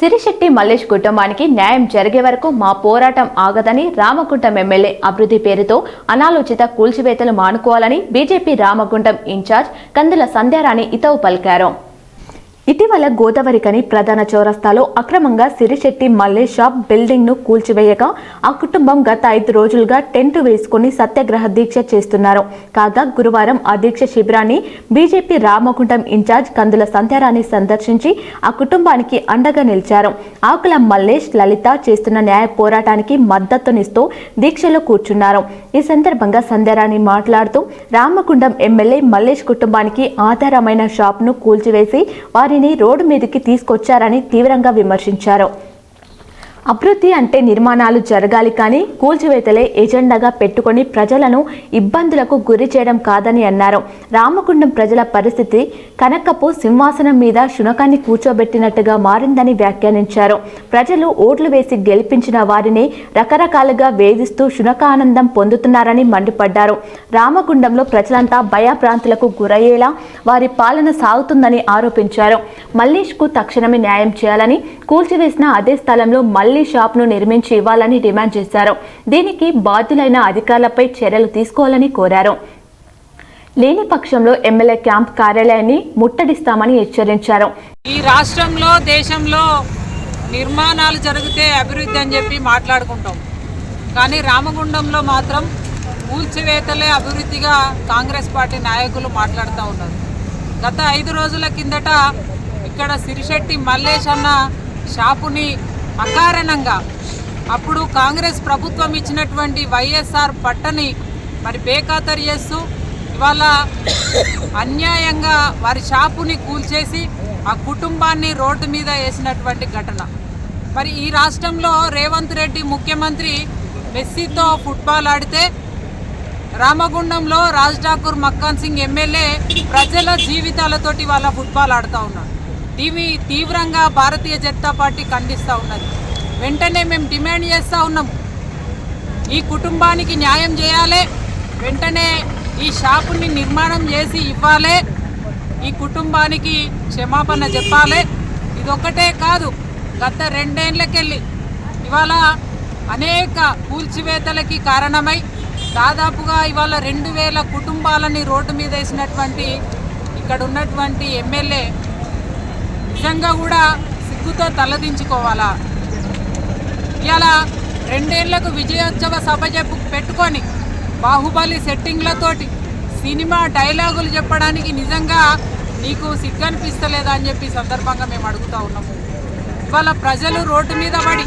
సిరిశెట్టి మల్లేష్ కుటుంబానికి న్యాయం జరిగే వరకు మా పోరాటం ఆగదని రామగుంటం ఎమ్మెల్యే అభివృద్ధి పేరుతో అనాలోచిత కూల్చివేతలు మానుకోవాలని BJP Ramagundam in charge Kandula Sandhyarani ఇతవు పలికారు. ఇటీవల గోదావరికని ప్రధాన చౌరస్తాలో అక్రమంగా సిరిశెట్టి మల్లేష్ షాప్ బిల్డింగ్ను కూల్చివేయగా ఆ కుటుంబం గత ఐదు రోజులుగా టెంట్ వేసుకుని సత్యాగ్రహ దీక్ష చేస్తున్నారు. కాగా గురువారం ఆ దీక్ష శిబిరాన్ని BJP Ramagundam in charge Kandula Sandhyarani సందర్శించి ఆ కుటుంబానికి అండగా నిలిచారు. ఆకుల మల్లేష్ లలిత చేస్తున్న న్యాయ పోరాటానికి మద్దతునిస్తూ దీక్షలో కూర్చున్నారు. ఈ సందర్భంగా సంధ్యారాణి మాట్లాడుతూ రామగుండం ఎమ్మెల్యే మల్లేష్ కుటుంబానికి ఆధారమైన షాప్ను కూల్చివేసి వారి స్వామిని రోడ్డు మీదకి తీసుకొచ్చారని తీవ్రంగా విమర్శించారు. అభివృద్ధి అంటే నిర్మాణాలు జరగాలి కానీ కూల్చివేతలే ఎజెండాగా పెట్టుకొని ప్రజలను ఇబ్బందులకు గురి చేయడం కాదని అన్నారు. రామగుండం ప్రజల పరిస్థితి కనకపు సింహాసనం మీద శునకాన్ని కూర్చోబెట్టినట్టుగా మారిందని వ్యాఖ్యానించారు. ప్రజలు ఓట్లు వేసి గెలిపించిన వారిని రకరకాలుగా వేధిస్తూ శునకానందం పొందుతున్నారని మండిపడ్డారు. రామగుండంలో ప్రజలంతా భయభ్రాంతులకు గురయ్యేలా వారి పాలన సాగుతుందని ఆరోపించారు. మల్లేష్కు తక్షణమే న్యాయం చేయాలని కూల్చివేసిన అదే స్థలంలో మళ్ళీ మళ్ళీ షాప్ను నిర్మించి ఇవ్వాలని డిమాండ్ చేశారు. దీనికి బాధ్యులైన అధికారులపై చర్యలు తీసుకోవాలని కోరారు. లేని పక్షంలో ఎమ్మెల్యే క్యాంప్ కార్యాలయాన్ని ముట్టడిస్తామని హెచ్చరించారు. ఈ రాష్ట్రంలో దేశంలో నిర్మాణాలు జరిగితే అభివృద్ధి అని చెప్పి మాట్లాడుకుంటాం. కానీ రామగుండంలో మాత్రం కూల్చివేతలే అభివృద్ధిగా కాంగ్రెస్ పార్టీ నాయకులు మాట్లాడుతూ ఉన్నారు. గత ఐదు రోజుల కిందట ఇక్కడ సిరిశెట్టి మల్లేష్ అన్న షాపుని అకారణంగా అప్పుడు కాంగ్రెస్ ప్రభుత్వం ఇచ్చినటువంటి వైఎస్ఆర్ పట్టని మరి బేఖాతరు చేస్తూ ఇవాళ అన్యాయంగా వారి షాపుని కూల్చేసి ఆ కుటుంబాన్ని రోడ్డు మీద వేసినటువంటి ఘటన. మరి ఈ రాష్ట్రంలో రేవంత్ రెడ్డి ముఖ్యమంత్రి మెస్సీతో ఫుట్బాల్ ఆడితే రామగుండంలో రాజ్ ఠాకూర్ మక్కాన్ సింగ్ ఎమ్మెల్యే ప్రజల జీవితాలతోటి వాళ్ళ ఫుట్బాల్ ఆడుతూ ఉన్నారు దీవి తీవ్రంగా భారతీయ జనతా పార్టీ ఖండిస్తూ ఉన్నది. వెంటనే మేము డిమాండ్ చేస్తూ ఉన్నాం. ఈ కుటుంబానికి న్యాయం చేయాలి. వెంటనే ఈ షాపుని నిర్మాణం చేసి ఇవ్వాలి. ఈ కుటుంబానికి క్షమాపణ చెప్పాలి. ఇదొక్కటే కాదు గత రెండేళ్ళకెళ్ళి ఇవాళ అనేక కూల్చివేతలకి కారణమై దాదాపుగా ఇవాళ రెండు వేల కుటుంబాలని రోడ్డు మీద వేసినటువంటి ఇక్కడ ఉన్నటువంటి ఎమ్మెల్యే నిజంగా కూడా సిగ్గుతో తలదించుకోవాలా? ఇలా రెండేళ్ళకు విజయోత్సవ సభ చెప్పు పెట్టుకొని బాహుబలి సెట్టింగ్లతోటి సినిమా డైలాగులు చెప్పడానికి నిజంగా నీకు సిగ్గు అనిపిస్తలేదా అని చెప్పి సందర్భంగా మేము అడుగుతా ఉన్నాము. ఇవాళ ప్రజలు రోడ్డు మీద పడి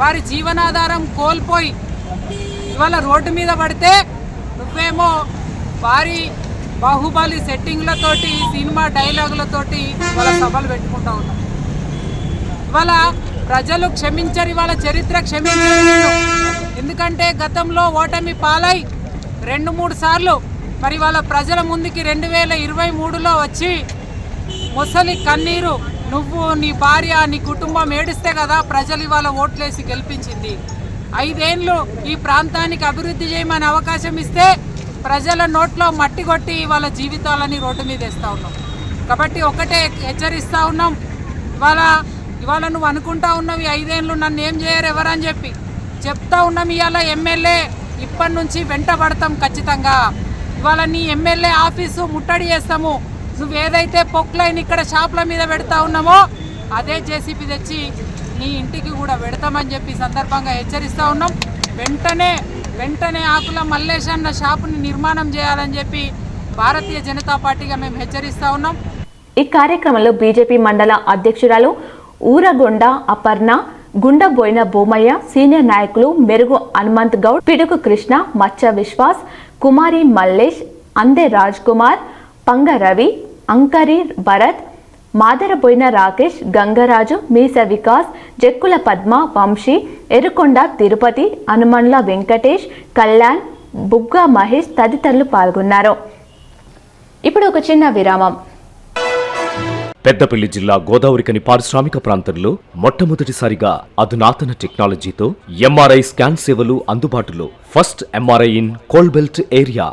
వారి జీవనాధారం కోల్పోయి ఇవాళ రోడ్డు మీద పడితే నువ్వేమో వారి బాహుబలి సెట్టింగ్లతోటి సినిమా డైలాగులతోటి వాళ్ళ సభలు పెట్టుకుంటా ఉన్నాం. ఇవాళ ప్రజలు క్షమించరు ఇవాళ చరిత్ర క్షమించరు. ఎందుకంటే గతంలో ఓటమి పాలై రెండు మూడు సార్లు మరి వాళ్ళ ప్రజల ముందుకి రెండు వేల ఇరవై మూడులో వచ్చి ముసలి కన్నీరు నువ్వు నీ భార్య నీ కుటుంబం ఏడిస్తే కదా ప్రజలు ఇవాళ ఓట్లేసి గెలిపించింది. ఐదేండ్లు ఈ ప్రాంతానికి అభివృద్ధి చేయమని అవకాశం ఇస్తే ప్రజల నోట్లో మట్టి కొట్టి వాళ్ళ జీవితాలని రోడ్డు మీద వేస్తూ ఉన్నాం. కాబట్టి ఒకటే హెచ్చరిస్తూ ఉన్నాం. ఇవాళ ఇవాళ నువ్వు అనుకుంటా ఉన్నావు ఈ ఐదేళ్ళు నన్ను ఏం చేయరు ఎవరని చెప్పి చెప్తా ఉన్నాం ఇవాళ ఎమ్మెల్యే ఇప్పటి నుంచి వెంట పడతాం ఖచ్చితంగా. ఇవాళ నీ ఎమ్మెల్యే ఆఫీసు ముట్టడి చేస్తాము. నువ్వు ఏదైతే పొక్లైన్ ఇక్కడ షాప్ల మీద పెడతా ఉన్నామో అదే జేసీపీ తెచ్చి నీ ఇంటికి కూడా పెడతామని చెప్పి సందర్భంగా హెచ్చరిస్తూ ఉన్నాం. వెంటనే వెంటనే ఆకుల మల్లేష్ అన్న షాపుని నిర్మాణం చేయాలని చెప్పి భారతీయ జనతా పార్టీగా మేము హెచ్చరిస్తా ఉన్నాం. ఈ కార్యక్రమంలో బీజేపీ మండల అధ్యక్షురాలు ఊరగొండ అపర్ణ గుండబోయిన బోమయ్య సీనియర్ నాయకులు మెరుగు హనుమంత్ గౌడ్ పిడుగు కృష్ణ మచ్చ విశ్వాస్ కుమారి మల్లేష్ అందే రాజ్ కుమార్ పంగ రవి అంకరి భరత్ మాదరబోయిన రాకేష్ గంగరాజు మీస వికాస్ జక్కుల పద్మ వంశీ ఎరుకొండ తిరుపతి హనుమన్ల వెంకటేష్ కళ్యాణ్ బుగ్గా మహేష్ తదితరులు పాల్గొన్నారు. ఇప్పుడు ఒక చిన్న విరామం. పెద్దపల్లి జిల్లా గోదావరికని పారిశ్రామిక ప్రాంతంలో మొట్టమొదటిసారిగా అధునాతన టెక్నాలజీతో ఎంఆర్ఐ స్కాన్ సేవలు అందుబాటులో. First MRI in coal belt area.